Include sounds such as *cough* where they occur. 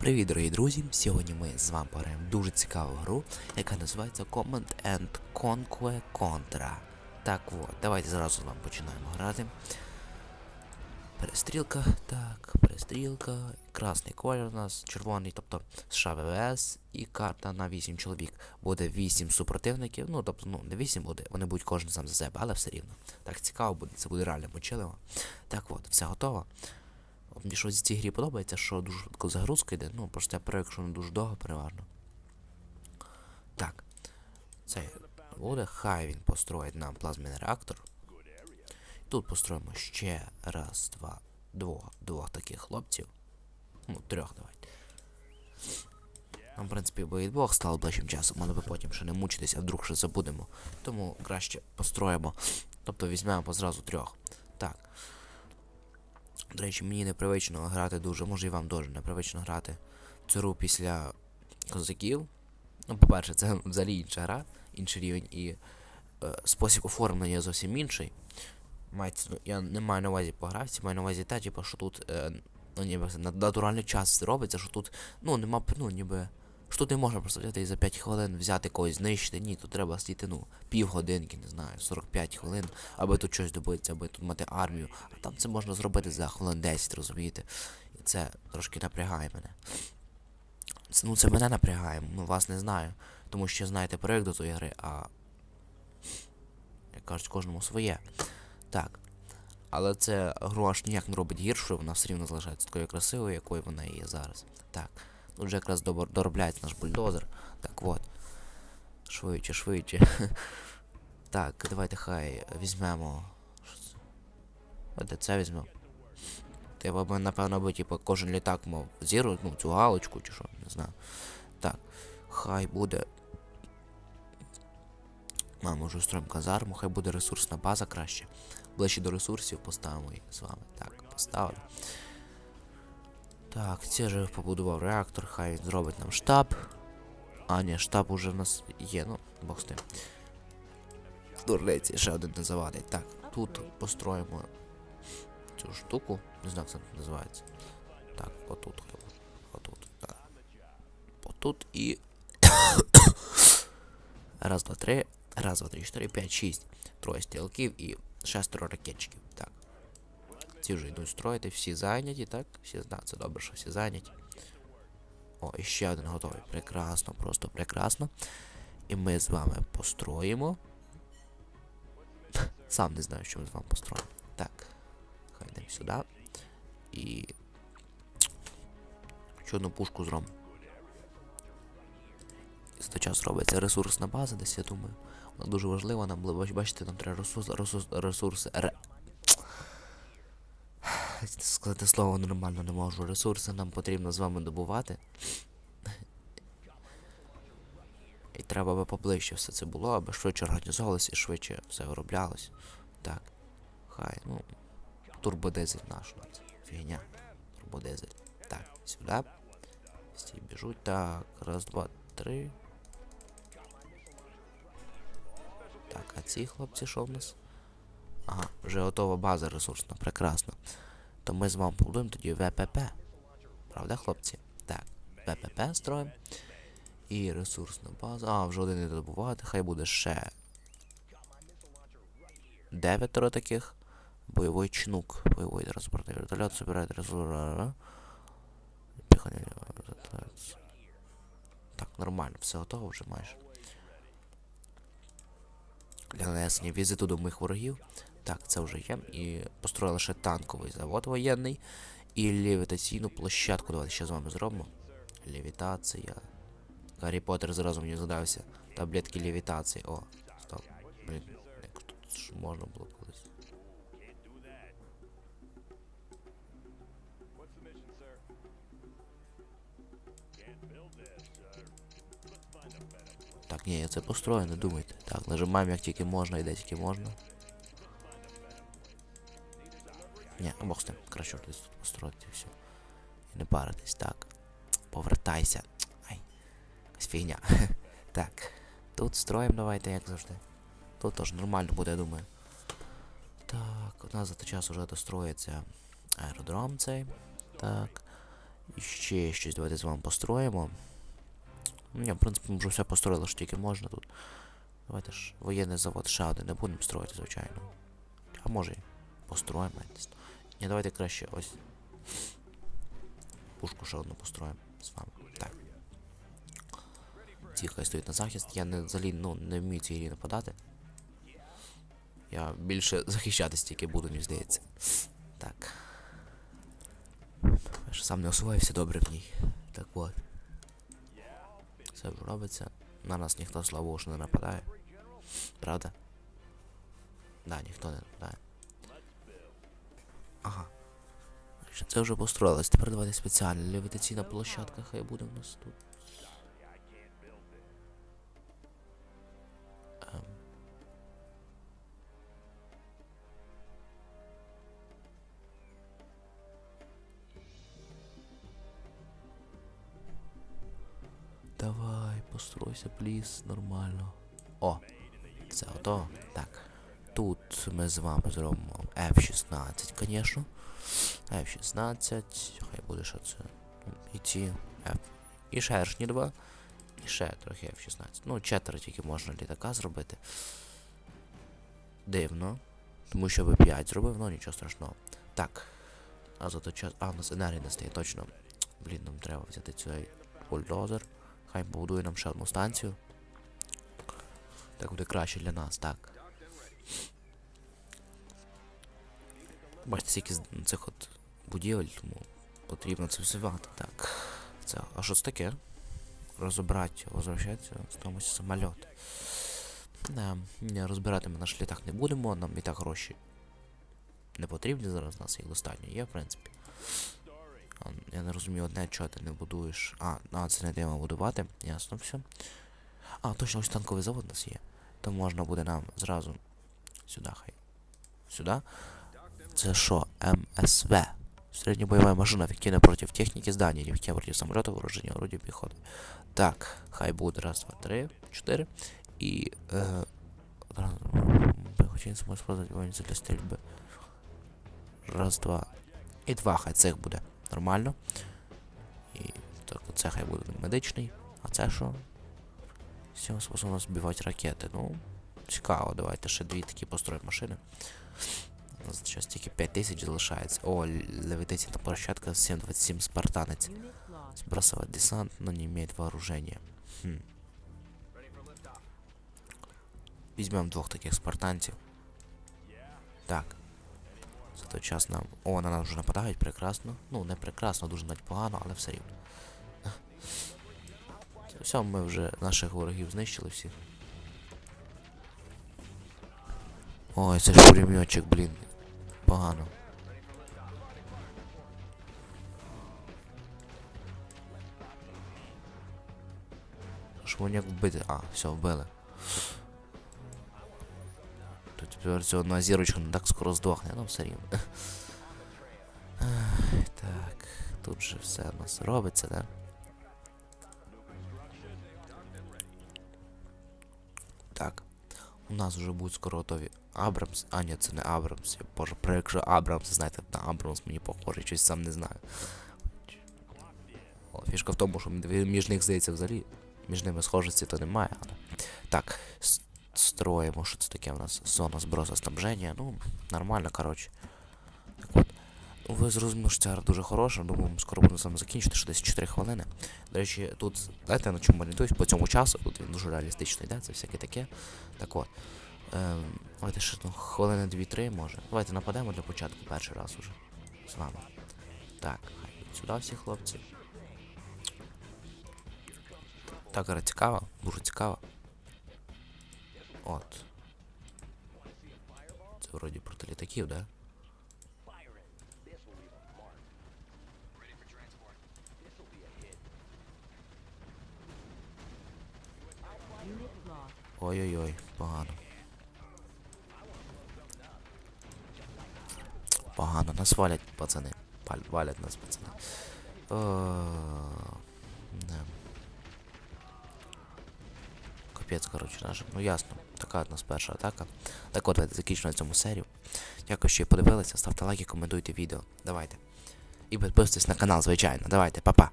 Привіт, дорогі друзі! Сьогодні ми з вами пограємо дуже цікаву гру, яка називається Command and Conquer Contra. Так от, давайте зразу з вами починаємо грати. Перестрілка, так, перестрілка, красний колір у нас, червоний, тобто США ВВС і карта на 8 чоловік. Буде 8 супротивників, ну тобто, ну, не 8 буде, вони будуть кожен сам за себе, але все рівно. Так цікаво буде, це буде реально мочилово. Так от, все готово. Мені щось в цій грі подобається, що дуже швидко загрузка йде. Ну, просто я привик, що не дуже довго переважно. Так. Це буде. Хай він построїть нам плазменний реактор. Тут построїмо ще раз, два, двох, двох таких хлопців. Ну, трьох давайте. Нам, в принципі, би і двох стало ближчим часом, але би потім ще не мучитися, а вдруг ще забудемо. Тому краще построїмо. Тобто візьмемо зразу трьох. Так. До речі, мені непривично грати дуже, може і вам дуже непривично грати в цю гру після козаків. Ну, по-перше, це взагалі інша гра, інший рівень і е, спосіб оформлення зовсім інший. Мається, ну, я не маю на увазі по графіці, маю на увазі те, типу, що тут е, ну, ніби на натуральний час робиться, що тут, ну, нема, ну, ніби. Що тут не можна просто взяти і за 5 хвилин взяти когось знищити. Ні, тут треба сидіти, ну, півгодинки, не знаю, 45 хвилин, аби тут щось добитися, аби тут мати армію. А там це можна зробити за хвилин 10, розумієте? І це трошки напрягає мене. Це, ну, це мене напрягає, ну вас не знаю. Тому що знаєте проєкт до тої гри, а. Як кажуть, кожному своє. Так. Але це гру аж ніяк не робить гіршою, вона все рівно залишається такою красивою, якою вона є зараз. Так. Тут вже якраз доробляється наш бульдозер. Так от. Швидше, швидше. *laughs* так, давайте хай візьмемо. Що це? Це візьмемо. Треба напевно, би, типу, кожен літак мав зіру, ну, цю галочку чи що, не знаю. Так, хай буде. Маємо вже строїмо казарму, хай буде ресурсна база краще. Ближче до ресурсів поставимо їх з вами. Так, поставили. Так, це же побудував реактор, хай він зробить нам штаб. А, ні, штаб уже в нас є, ну, бог з тим. Дурниці, ще один не. Так, тут построїмо цю штуку. Не знаю, як це називається. Так, отут. Отут. Так. Отут і. *coughs* Раз, два, три. Раз, два, три, чотири, п'ять, шість. Троє стрілків і шестеро ракетчиків. Так. Ці вже строїти, всі зайняті, так? Всі знають, це добре, що всі зайняті. О, і ще один готовий. Прекрасно, просто прекрасно. І ми з вами построїмо. *laughs* Сам не знаю, що ми з вами построїмо. Так. Хай йдемо сюди. І. Ще одну пушку зробимо. За час робиться ресурсна база, десь я думаю. Вона дуже важлива, нам бачите, нам треба ресурс, ресурс, ресурси. Сказати слово нормально не можу. Ресурси нам потрібно з вами добувати. І треба би поближче все це було, аби швидше організовувалося і швидше все вироблялось. Так. Хай, ну. Турбодизель наш. ну, Фігня. Турбодизель. Так, сюди. Всі біжуть. Так, раз, два, три. Так, а ці хлопці що в нас? Ага, вже готова база ресурсна, прекрасно. То ми з вами побудуємо тоді ВПП. Правда, хлопці? Так, ВПП строїмо. І ресурсна база. А, вже один не добувати, хай буде ще. Дев'ятеро таких. Бойовий чнук. Бойовий транспортний вертольот собирает ресурси. Так, нормально, все готово вже майже. Для нанесення візиту до моїх ворогів. Так, це вже є. І построїли ще танковий завод воєнний. І левітаційну площадку. Давайте ще з вами зробимо. Левітація. Гаррі Поттер зразу мені згадався. Таблетки левітації. О, стоп. Блін, як тут ж можна було колись. Так, ні, я це построю, не думайте. Так, нажимаємо як тільки можна і де тільки можна. Ні, ну, бог з тим, краще десь тут построїти все. І не паритись, так. Повертайся. Ай. Якась фігня. *laughs* так. Тут строїмо давайте, як завжди. Тут теж нормально буде, я думаю. Так, у нас за той час вже достроїться аеродром цей. Так. І ще щось давайте з вами построїмо. Ну, ні, в принципі, ми вже все построїли, що тільки можна тут. Давайте ж воєнний завод один не будемо строїти, звичайно. А може і построїмо. Ні, давайте краще ось. Пушку ще одну построїмо з вами. Так. Ці хай стоїть на захист. Я не взагалі ну, не вмію цій нападати. Я більше захищатись тільки буду, мені здається. Так. Я ж сам не освоївся добре в ній. Так от. Все вже робиться. На нас ніхто слава Богу, не нападає. Правда? Да, ніхто не нападає. Ага. Це вже построїлось. Тепер давайте спеціальна левітаційна площадка, хай буде в нас тут. Ем. Давай, постройся, пліс, нормально. О, це ото. Так. Тут ми з вами зробимо F16, звісно. F16, хай буде що це. Ну, І ці F. І шершні два. І ще трохи F16. Ну, четверо тільки можна літака зробити. Дивно. Тому що би 5 зробив, ну нічого страшного. Так. А за той час. А, у нас енергії не стає, точно. Блін, нам треба взяти цей бульдозер. Хай побудує нам ще одну станцію. Так буде краще для нас, так. Бачите, скільки з цих от будівель, тому потрібно це всивати. Так. Це. А що це таке? Розібрати, возвращатися, стоїмося самоліт. Ні, розбирати ми наш літак не будемо, нам і так гроші не потрібні зараз, нас їх достатньо є, в принципі. Я не розумію одне, чого ти не будуєш. А, а це не даємо будувати, ясно все. А, точно ось танковий завод у нас є. То можна буде нам зразу сюди хай. Сюди. Це що? МСВ. Среднебойовая машина, эффективна против техники здания, неэффективна против самолета, вооружения, орудия, пехоты. Так, хай буде раз, два, три, чотири. І... Е, Хотів само использовать воїнці для стрільби. Раз, два. І два, хай цих буде. Нормально. І так, це хай буде медичний. А це що? З цього способом збивати ракети. Ну, цікаво, давайте ще дві такі построїмо машини. У нас зараз тільки 5 тисяч залишається. О, левитаційна площадка 727 спартанець. Сбрасывать десант, но не имеет вооружения. Хм. Візьмемо двох таких спартанців. Так. За той час нам. О, на нас вже нападають, прекрасно. Ну, не прекрасно, дуже навіть погано, але все рівно. Все, ми вже наших ворогів знищили всіх. Ой, це ж пулеметчик, блін. Погано. Що як вбити? А, все, вбили. Тут тепер ця одна зірочка не так скоро здохне, ну все рівно. Так, тут же все у нас робиться, да? Нас вже будуть скоро готові Абрамс. А, ні, це не Абрамс. Я боже, про якщо Абрамс, знаєте, на Абрамс мені похоже, щось сам не знаю. Фішка в тому, що між них здається взагалі. Між ними схожості то немає, але. Так, строїмо, що це таке у нас? Зона зброса снабження. Ну, нормально, коротше. Ви зрозуміли, що ця гра дуже хороша, думаю, скоро будемо з вами закінчити, що десь 4 хвилини. До речі, тут, знаєте, на чому орієнтуюсь, по цьому часу, тут він дуже реалістично йде, це всяке таке. Так от. Ем, давайте ще ну, хвилини 2-3 може. Давайте нападемо для початку перший раз уже. З вами. Так, хай сюди всі хлопці. Так, гра цікава, дуже цікава. От. Це вроді проти літаків, да? Ой-ой-ой, погано. Погано, нас валять, пацани. Валять нас, пацани. Да. Капець, коротше, наш. Ну ясно. Така от нас перша атака. Так от, давайте закінчимо цьому серію. Дякую, що подивилися. Ставте лайки, коментуйте відео. Давайте. і підписуйтесь на канал, звичайно. Давайте, па-па.